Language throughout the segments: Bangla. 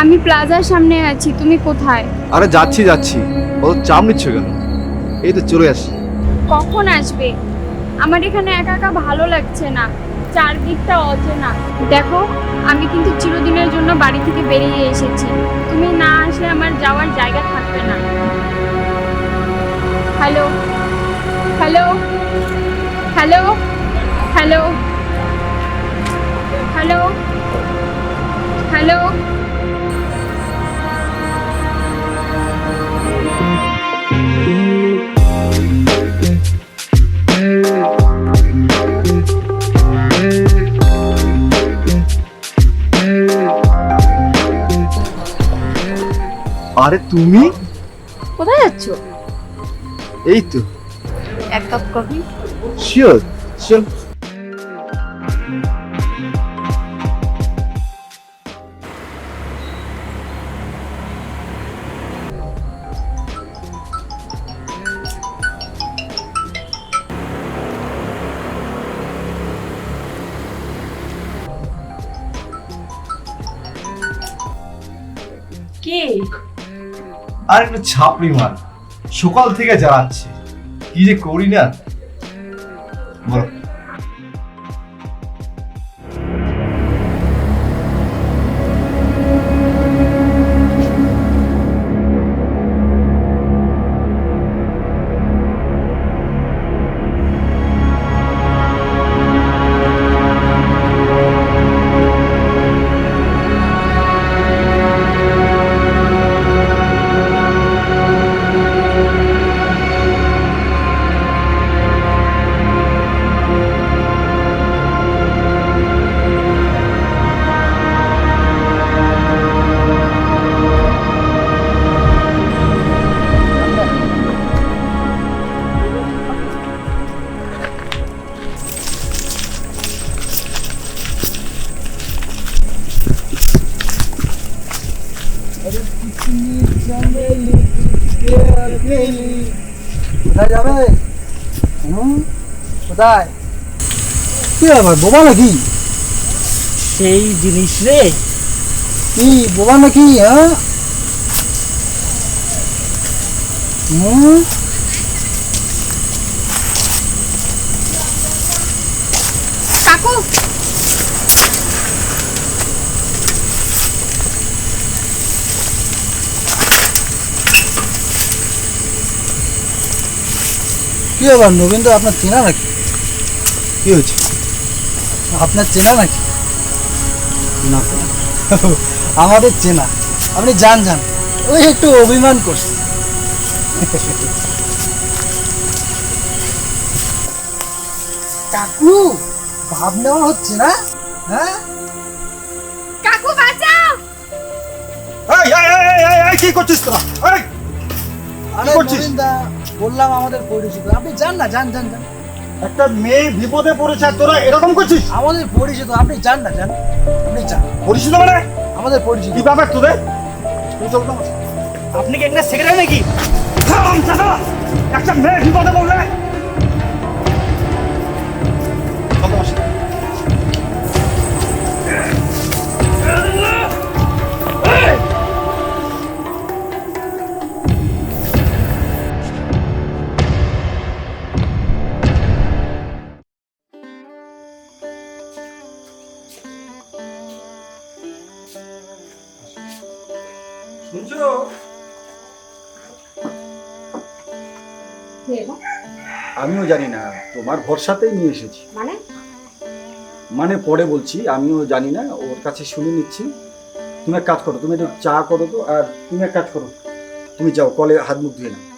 আমি প্লাজার সামনে আছি তুমি কোথায়? আরে যাচ্ছি যাচ্ছি। ও চাপ নিচ্ছ কেন? এই তো চলে আসি। কখন আসবে? আমার এখানে একা একা ভালো লাগছে না চারদিকটা অচেনা। দেখো আমি কিন্তু চিরদিনের জন্য বাড়ি থেকে বেরিয়ে এসেছি। তুমি না আসলে আমার যাওয়ার জায়গা থাকবে না। Hello? Hello? Hello? Hello? Hello? Hello? আরে তুমি? কোথায় যাচ্ছ? এই তো। এক কাপ কফি? শিওর চল কে আর একটা ছাপড়ি মার সকাল থেকে জ্বালাচ্ছে। কি যে করি না। বলো। কোথায় যাবে? কোথায়? কি ব্যাপার বোবা নাকি? সেই জিনিস রে। কি বোবা নাকি হ্যাঁ? হুম? কাকু কি ব্যাপার নবীন তো আপনার চেনা নাকি? কি হয়েছে? আপনার চেনা নাকি? না আমাদের চেনা। আপনি যান যান। ওই একটু অভিমান করছে। কাকু ভাব নেওয়া হচ্ছে না? হ্যাঁ? কাকু বাঁচাও! এই, এই, এই, এই, কি করছিস তোরা? এই, আরে করছিস? বললাম আমাদের পরিচিত। আপনি যান না যান যান যান। একটা মেয়ে বিপদে পড়েছে আর তোরা এরকম করছিস? আমাদের পরিচিত আপনি যান না যান। আপনি যান। পরিচিত মানে? আমাদের পরিচিত। কি ব্যাপার তোদের? তুই চল তো আপনি কি একটা সেক্রেটারি নাকি? একটা মেয়ে বিপদে পড়লে শুনছো? আমিও জানি না তোমার ভরসাতেই নিয়ে এসেছি। মানে? মানে পরে বলছি আমিও জানি না ওর কাছে শুনে নিচ্ছি। তুমি এক কাজ করো তুমি একটু চা করো তো আর তুমি এক কাজ করো। তুমি যাও কলে হাত মুখ ধুয়ে নাও।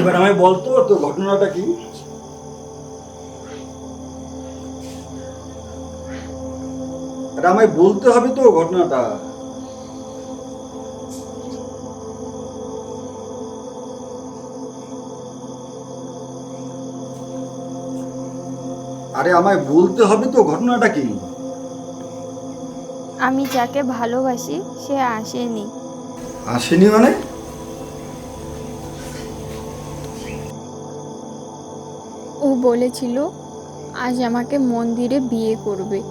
এবার আমায় বলতো তো ঘটনাটা কি? আরে আমায় বলতে হবে তো ঘটনাটা। আরে আমায় বলতে হবে তো ঘটনাটা কি? আমি যাকে ভালোবাসি সে আসেনি। আসেনি মানে? বলেছিল আজ আমাকে মন্দিরে বিয়ে করবে।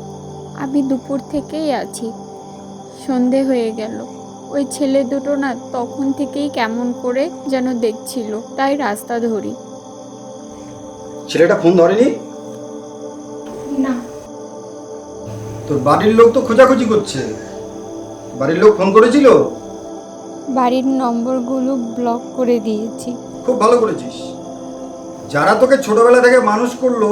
আমি দুপুর থেকেই আছি। সন্ধে হয়ে গেল। ওই ছেলে দুটো না তখন থেকেই কেমন করে যেন দেখছিল। তাই রাস্তা ধরি। ছেলেটা ফোন ধরেনি? না। তোর বাড়ির লোক তো খোঁজাখুঁজি করছে। বাড়ির লোক ফোন করেছিল? বাড়ির নম্বরগুলো ব্লক করে দিয়েছি। খুব ভালো করেছিস। যারা তোকে ছোটবেলা থেকে মানুষ করল,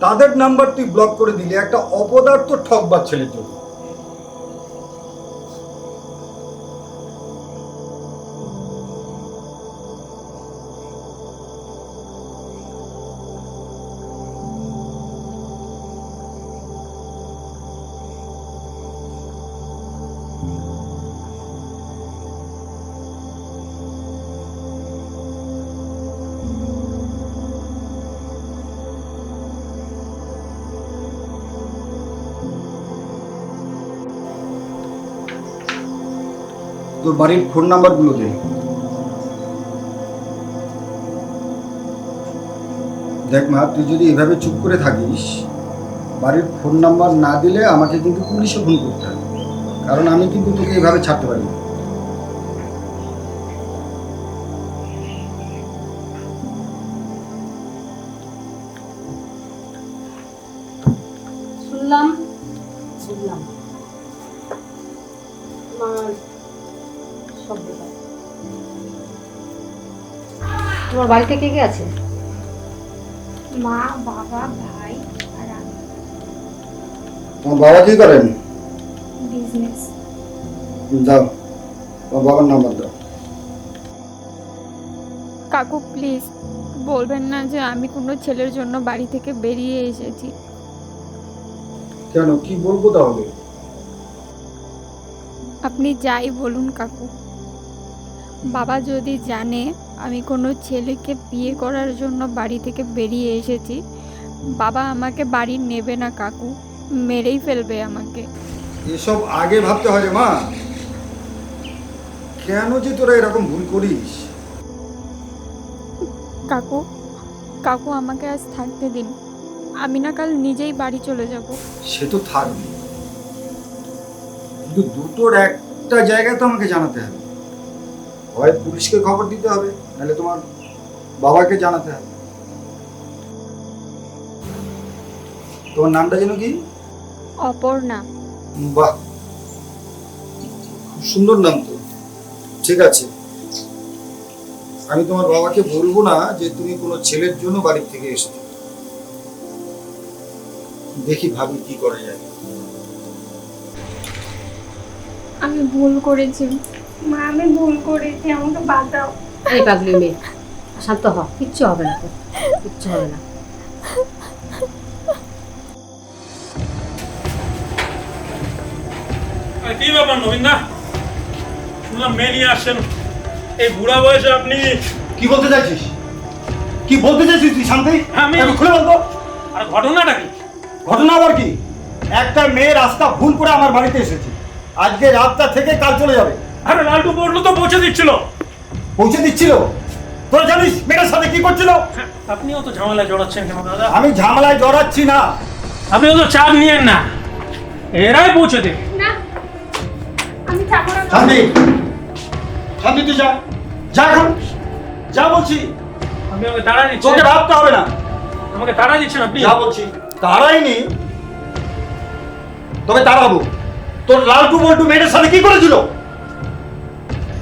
তাদের নাম্বার তুই ব্লক করে দিলি। একটা অপদার্থ ঠকবার ছেলের জন্য। তোর বাড়ির ফোন নাম্বারগুলো দে। দেখ মা, তুই যদি এভাবে চুপ করে থাকিস, বাড়ির ফোন নাম্বার না দিলে আমাকে কিন্তু পুলিশে ফোন করতে হবে। কারণ আমি কিন্তু তোকে এভাবে ছাড়তে পারি শুনলাম শুনলাম। তোমার বাড়িতে কে কে আছে? মা বাবা ভাই আর আমি। তোমার বাবা কি করেন? বিজনেস যাও তোমার বাবার নাম্বার দাও। কাকু প্লিজ বলবেন না যে আমি কোনো ছেলের জন্য বাড়ি থেকে বেরিয়ে এসেছি। কেন কি বলব তাহলে? আপনি যাই বলুন কাকু। বাবা যদি জানে আমি কোনো ছেলেকে বিয়ে করার জন্য বাড়ি থেকে বেরিয়ে এসেছি বাবা আমাকে বাড়ি নেবে না কাকু মেরেই ফেলবে আমাকে। এসব আগে ভাবতে হয় রে মা। কেন যে তোরা এরকম ভুল করিস? কাকু কাকু আমাকে আজ থাকতে দিন। আমি না কাল নিজেই বাড়ি চলে যাব। সে তো থাকবে। কিন্তু দুটোর একটা জায়গায় তো আমাকে জানাতে হবে। হয় পুলিশকে খবর দিতে হবে নাহলে তোমার বাবাকে জানাতে হবে। তোমার নামটা যেন কি? অপর্ণা। বাহ খুব সুন্দর নাম তো। ঠিক আছে। আমি তোমার বাবাকে বলব না যে তুমি কোনো ছেলের জন্য বাড়ির থেকে এসেছ। দেখি ভাবি কি করা যায়। আমি ভুল করেছি। মা আমি ভুল করেছি আমাকে বাদ দাও এই পাগলি মেয়ে শান্ত হ কিচ্ছু হবে না কিচ্ছু হবে না। কি ব্যাপার নবীন দা শুনলাম মেয়ে নিয়ে আসছেন। এই বুড়া বয়সে আপনি কি বলতে চাইছিস? কি বলতে চাইছিস তুই শান্তি? আমি- খুলে বলতো আর ঘটনাটা কি? ঘটনা আবার কি? একটা মেয়ে রাস্তা ভুল করে আমার বাড়িতে এসেছে। আজকে রাতটা থেকে কাল চলে যাবে। আরে লালটু পড়ল তো পৌঁছে দিচ্ছিল। পৌঁছে দিচ্ছিল? তোরা জানিস মেয়েটার সাথে কি করছিল? হ্যাঁ, আপনিও তো ঝামেলায় জড়াচ্ছেন কেন দাদা? আমি ঝামেলায় জড়াচ্ছি না। আপনিও তো চাপ নিয়েন না। এরাই পৌঁছে দেবে। না আমি যাব না শান্তি শান্তি তুই যা। যা এখন। যা বলছি। আপনি আমাকে তাড়া দিচ্ছেন। তোকে ভাবতে হবে না। আমাকে তাড়া দিচ্ছেন আপনি যা বলছি। তারাইনি তবে তাড়াবো। তোর লালটু বল্টু মেয়েটার সাথে কি করেছিল?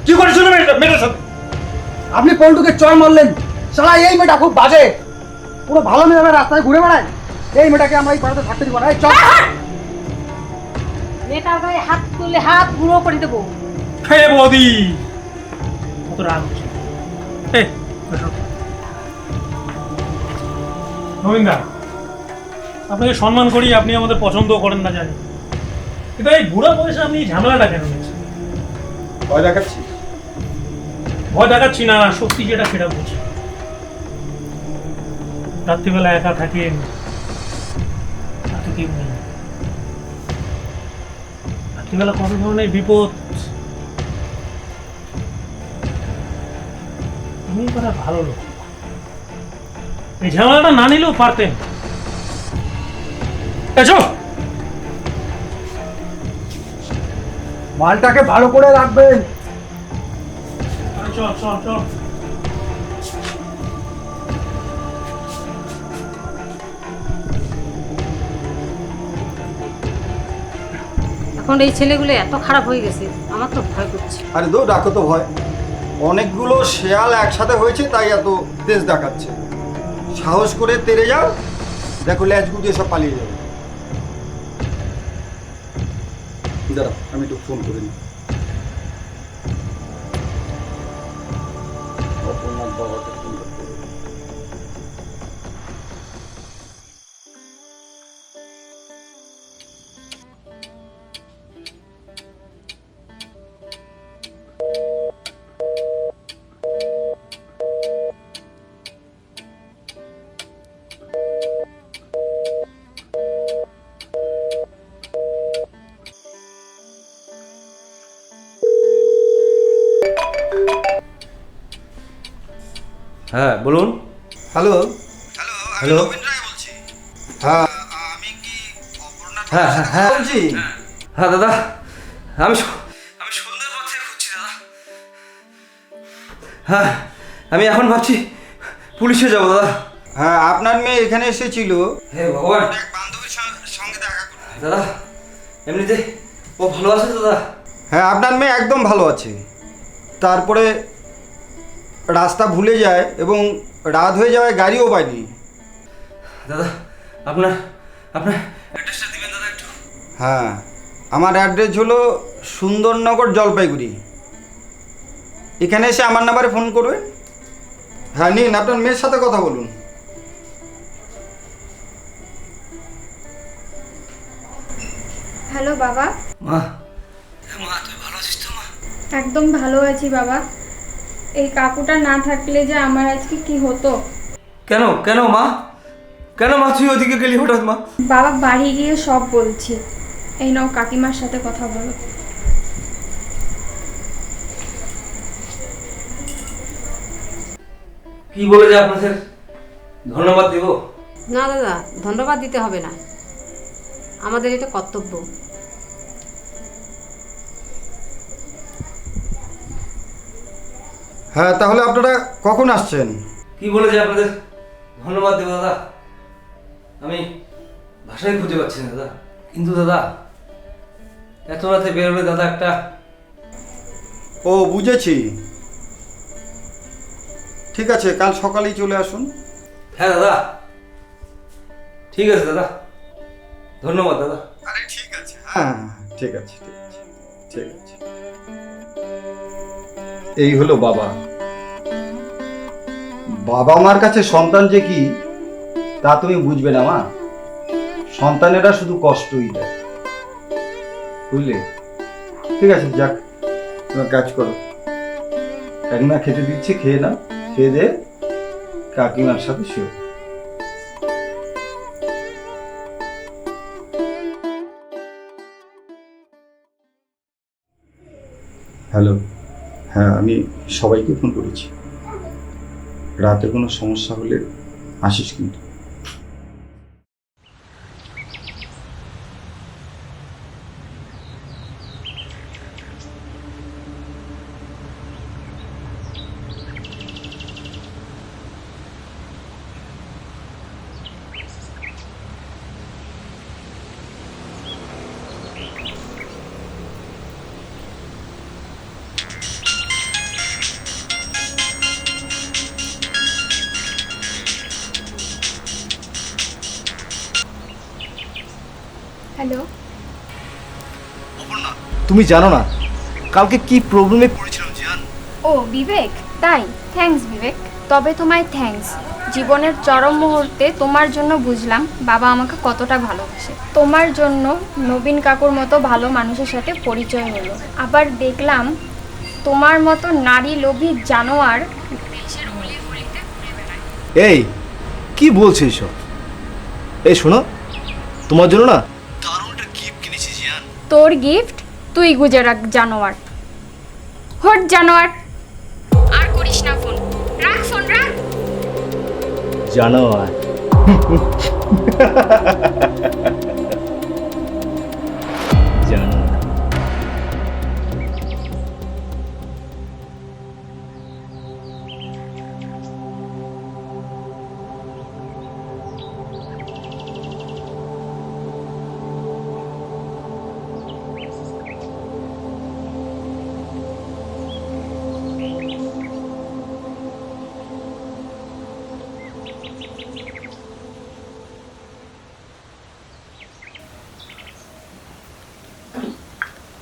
কি করেছিল মেয়েটা মেয়েটার সাথে? আপনি পল্টুকে চয় মারলেন। সালা এই মেয়েটা খুব বাজে। পুরো ভালো মেয়ে হবে রাস্তায় ঘুরে বেড়ায়। এই মেয়েটাকে আমরা এই পাড়াতে থাকতে দিব না। এই চল। মেয়েটার গায়ে হাত তুলে হাত গুঁড়ো করে দেবো। হে বৌদি! কত রাগ নবীনদা আপনাকে সম্মান করি আপনি আমাদের পছন্দও করেন না জানি। কিন্তু এই বুড়া বয়সে আপনি ঝামেলাটা কেন ভয় দেখাচ্ছি? ভয় দেখাচ্ছি না, সত্যি যেটা সেটা বলছি। রাত্রিবেলা একা নেই। রাত্রিবেলা কত ধরনের বিপদ। তুমি কথা ভালো লোক। এই ঝামেলাটা না নিলেও পারতেন। মালটাকে ভালো করে রাখবেন। চল চল চল। এখন এই ছেলেগুলো এত খারাপ হয়ে গেছে আমার তো ভয় করছে। আরে দো ডাকো তো ভয়। অনেকগুলো শেয়াল একসাথে হয়েছে তাই এত তেজ দেখাচ্ছে। সাহস করে তেরে যাও দেখো ল্যাচ গুটিয়ে সব পালিয়ে যাবে। দাঁড়া আমি একটু ফোন করে নিই। Богу. হ্যাঁ বলুন। হ্যালো। হ্যালো হ্যাঁ। আমি হ্যাঁ হ্যাঁ হ্যাঁ বলছি। হ্যাঁ। দাদা আমি আমি সন্ধ্যের পর থেকে খুঁজছি দাদা। হ্যাঁ আমি এখন ভাবছি পুলিশে যাব দাদা। হ্যাঁ আপনার মেয়ে এখানে এসেছিল। হে ভগবান। এক বান্ধবীর সঙ্গে দেখা করতে। দাদা এমনিতে ও ভালো আছে দাদা? হ্যাঁ আপনার মেয়ে একদম ভালো আছে। তারপরে রাস্তা ভুলে যায় এবং রাত হয়ে যাওয়ায় গাড়িও পায়নি। দাদা আপনার আপনার অ্যাড্রেসটা দিবেন দাদা একটু। হ্যাঁ আমার অ্যাড্রেস হলো সুন্দরনগর জলপাইগুড়ি। এখানে এসে আমার নাম্বারে ফোন করবেন হ্যাঁ নিন আপনার মেয়ের সাথে কথা বলুন। হ্যালো বাবা। মা মা তুই ভালো আছিস তো মা? একদম ভালো আছি বাবা। এই কাকুটা না থাকলে যে আমার আজকে কি হতো? কেন? কেন মা? কেন মা তুই ওদিকে গেলি হঠাৎ মা? বাবা বাড়ি গিয়ে সব বলছি। এই নাও কাকিমার সাথে কথা বলো। কি বলে যে আপনাদের? ধন্যবাদ দেব। না দাদা ধন্যবাদ দিতে হবে না। আমাদের এটা কর্তব্য। হ্যাঁ তাহলে আপনারা কখন আসছেন? কি বলে যে আপনাদের? ধন্যবাদ দেব দাদা। আমি ভাষাই খুঁজে পাচ্ছি না দাদা। কিন্তু দাদা এত রাতে বেরোলে দাদা একটা ও বুঝেছি। ঠিক আছে কাল সকালেই চলে আসুন। হ্যাঁ দাদা। ঠিক আছে দাদা। ধন্যবাদ দাদা। আরে ঠিক আছে হ্যাঁ ঠিক আছে ঠিক আছে ঠিক আছে। এই হলো বাবা। বাবা মার কাছে সন্তান যে কি, তা তুমি বুঝবে না, মা। সন্তানেরা শুধু কষ্টই দেয়। বুঝলে? ঠিক আছে, যাক, তোমার কাজ করো। কাকিমা খেতে দিচ্ছে, খেয়ে নাও। খেয়ে দে কাকিমার সাথে শুয়ে হ্যালো। হ্যাঁ আমি সবাইকে ফোন করেছি। রাতে কোনো সমস্যা হলে আসিস কিন্তু তুমি জানো না কালকে কি প্রবলেমে পড়েছিলাম জিয়ান? ও বিবেক তাই থ্যাঙ্কস বিবেক। তবে তোমায় থ্যাঙ্কস জীবনের চরম মুহূর্তে তোমার জন্য বুঝলাম বাবা আমাকে কতটা ভালোবাসে। তোমার জন্য নবীন কাকুর মতো ভালো মানুষের সাথে পরিচয় হলো। আবার দেখলাম তোমার মতো নারী লোভী জানোয়ার এই কি বলছো এইসব? এই শোনো তোমার জন্য না দারুণ একটা গিফট কিনেছি জিয়ান। তোর গিফট তুই গুজরাট জানোয়ার। হট জানোয়ার। আর করিস না ফোন। রাখ ফোন রাখ। জানো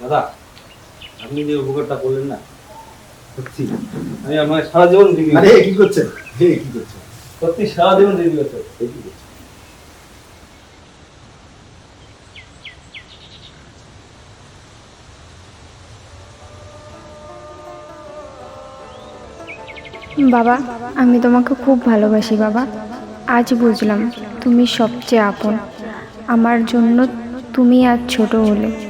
দাদা আপনি যে উপকারটা করলেন না সত্যি আমি আমার সারা জীবন আরে কি করছেন হে কি করছেন সত্যি সারা জীবন কি করছেন? বাবা আমি তোমাকে খুব ভালোবাসি বাবা। আজ বুঝলাম তুমি সবচেয়ে আপন। আমার জন্য তুমি আজ ছোট হলে।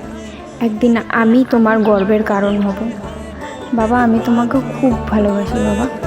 একদিন আমি তোমার গর্বের কারণ হব। বাবা আমি তোমাকে খুব ভালোবাসি বাবা।